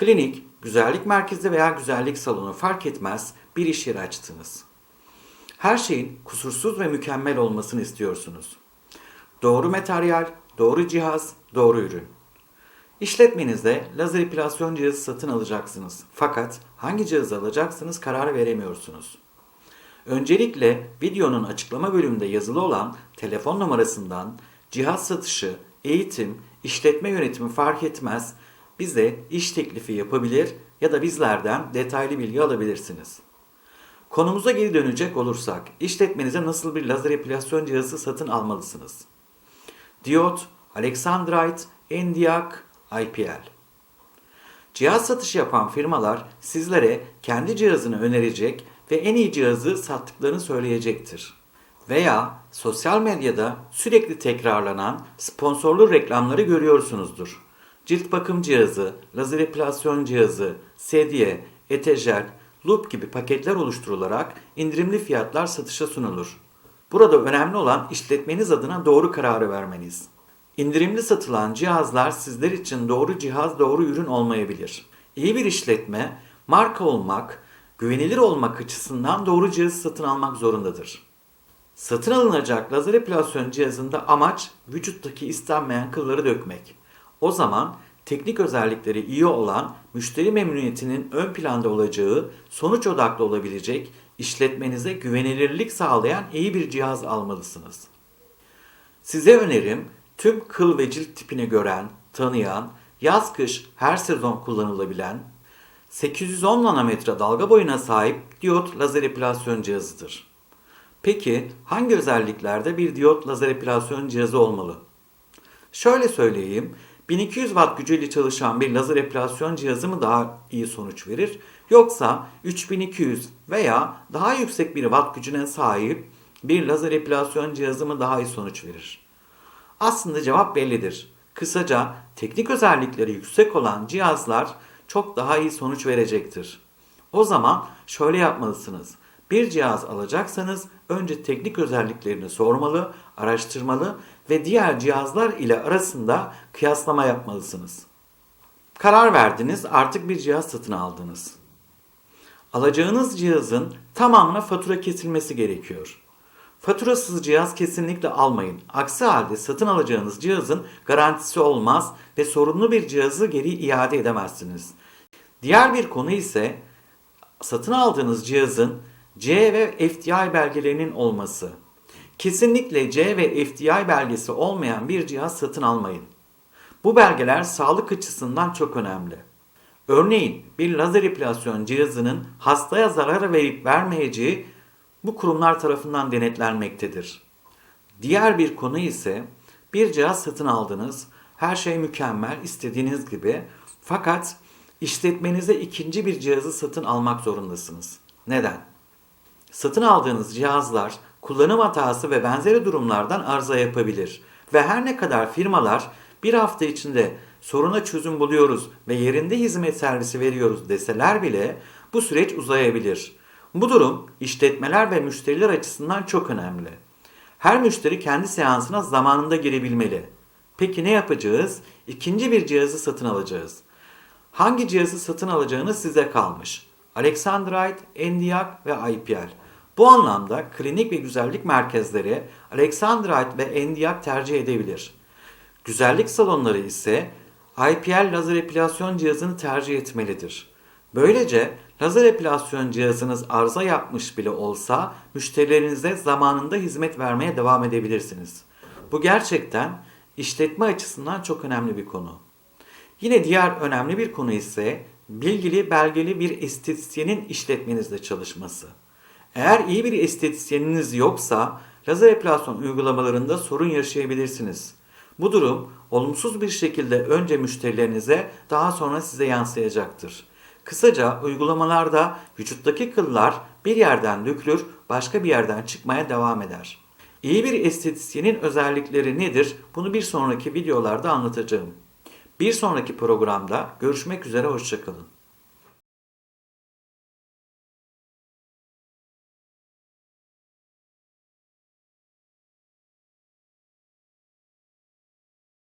Klinik, güzellik merkezi veya güzellik salonu fark etmez bir iş yeri açtınız. Her şeyin kusursuz ve mükemmel olmasını istiyorsunuz. Doğru materyal, doğru cihaz, doğru ürün. İşletmenizde lazer epilasyon cihazı satın alacaksınız. Fakat hangi cihazı alacaksınız karar veremiyorsunuz. Öncelikle videonun açıklama bölümünde yazılı olan telefon numarasından cihaz satışı, eğitim, işletme yönetimi fark etmez bize iş teklifi yapabilir ya da bizlerden detaylı bilgi alabilirsiniz. Konumuza geri dönecek olursak, işletmenize nasıl bir lazer epilasyon cihazı satın almalısınız? Diyot, Alexandrite, Endiac, IPL. Cihaz satışı yapan firmalar sizlere kendi cihazını önerecek ve en iyi cihazı sattıklarını söyleyecektir. Veya sosyal medyada sürekli tekrarlanan sponsorlu reklamları görüyorsunuzdur. Cilt bakım cihazı, lazer epilasyon cihazı, sedye, etejel, loop gibi paketler oluşturularak indirimli fiyatlar satışa sunulur. Burada önemli olan işletmeniz adına doğru kararı vermeniz. İndirimli satılan cihazlar sizler için doğru cihaz, doğru ürün olmayabilir. İyi bir işletme, marka olmak, güvenilir olmak açısından doğru cihazı satın almak zorundadır. Satın alınacak lazer epilasyon cihazında amaç vücuttaki istenmeyen kılları dökmek. O zaman teknik özellikleri iyi olan, müşteri memnuniyetinin ön planda olacağı, sonuç odaklı olabilecek, işletmenize güvenilirlik sağlayan iyi bir cihaz almalısınız. Size önerim tüm kıl ve cilt tipini gören, tanıyan, yaz kış her sezon kullanılabilen 810 nanometre dalga boyuna sahip diyot lazer epilasyon cihazıdır. Peki hangi özelliklerde bir diyot lazer epilasyon cihazı olmalı? Şöyle söyleyeyim, 1200 watt gücüyle çalışan bir lazer epilasyon cihazı mı daha iyi sonuç verir? Yoksa 3200 veya daha yüksek bir watt gücüne sahip bir lazer epilasyon cihazı mı daha iyi sonuç verir? Aslında cevap bellidir. Kısaca teknik özellikleri yüksek olan cihazlar çok daha iyi sonuç verecektir. O zaman şöyle yapmalısınız. Bir cihaz alacaksanız önce teknik özelliklerini sormalı, araştırmalı ve diğer cihazlar ile arasında kıyaslama yapmalısınız. Karar verdiniz, artık bir cihaz satın aldınız. Alacağınız cihazın tamamına fatura kesilmesi gerekiyor. Faturasız cihaz kesinlikle almayın. Aksi halde satın alacağınız cihazın garantisi olmaz ve sorunlu bir cihazı geri iade edemezsiniz. Diğer bir konu ise satın aldığınız cihazın C ve FDI belgelerinin olması. Kesinlikle C ve FDI belgesi olmayan bir cihaz satın almayın. Bu belgeler sağlık açısından çok önemli. Örneğin bir lazer epilasyon cihazının hastaya zarar verip vermeyeceği bu kurumlar tarafından denetlenmektedir. Diğer bir konu ise bir cihaz satın aldınız, her şey mükemmel, istediğiniz gibi fakat işletmenize ikinci bir cihazı satın almak zorundasınız. Neden? Satın aldığınız cihazlar kullanım hatası ve benzeri durumlardan arıza yapabilir ve her ne kadar firmalar bir hafta içinde soruna çözüm buluyoruz ve yerinde hizmet servisi veriyoruz deseler bile bu süreç uzayabilir. Bu durum işletmeler ve müşteriler açısından çok önemli. Her müşteri kendi seansına zamanında girebilmeli. Peki ne yapacağız? İkinci bir cihazı satın alacağız. Hangi cihazı satın alacağınız size kalmış. Alexandrite, Endiac ve IPL. Bu anlamda klinik ve güzellik merkezleri Alexandrite ve Endiac tercih edebilir. Güzellik salonları ise IPL lazer epilasyon cihazını tercih etmelidir. Böylece lazer epilasyon cihazınız arıza yapmış bile olsa müşterilerinize zamanında hizmet vermeye devam edebilirsiniz. Bu gerçekten işletme açısından çok önemli bir konu. Yine diğer önemli bir konu ise bilgili belgeli bir estetisyenin işletmenizde çalışması. Eğer iyi bir estetisyeniniz yoksa lazer epilasyon uygulamalarında sorun yaşayabilirsiniz. Bu durum olumsuz bir şekilde önce müşterilerinize daha sonra size yansıyacaktır. Kısaca uygulamalarda vücuttaki kıllar bir yerden dökülür, başka bir yerden çıkmaya devam eder. İyi bir estetisyenin özellikleri nedir? Bunu bir sonraki videolarda anlatacağım. Bir sonraki programda görüşmek üzere, hoşçakalın.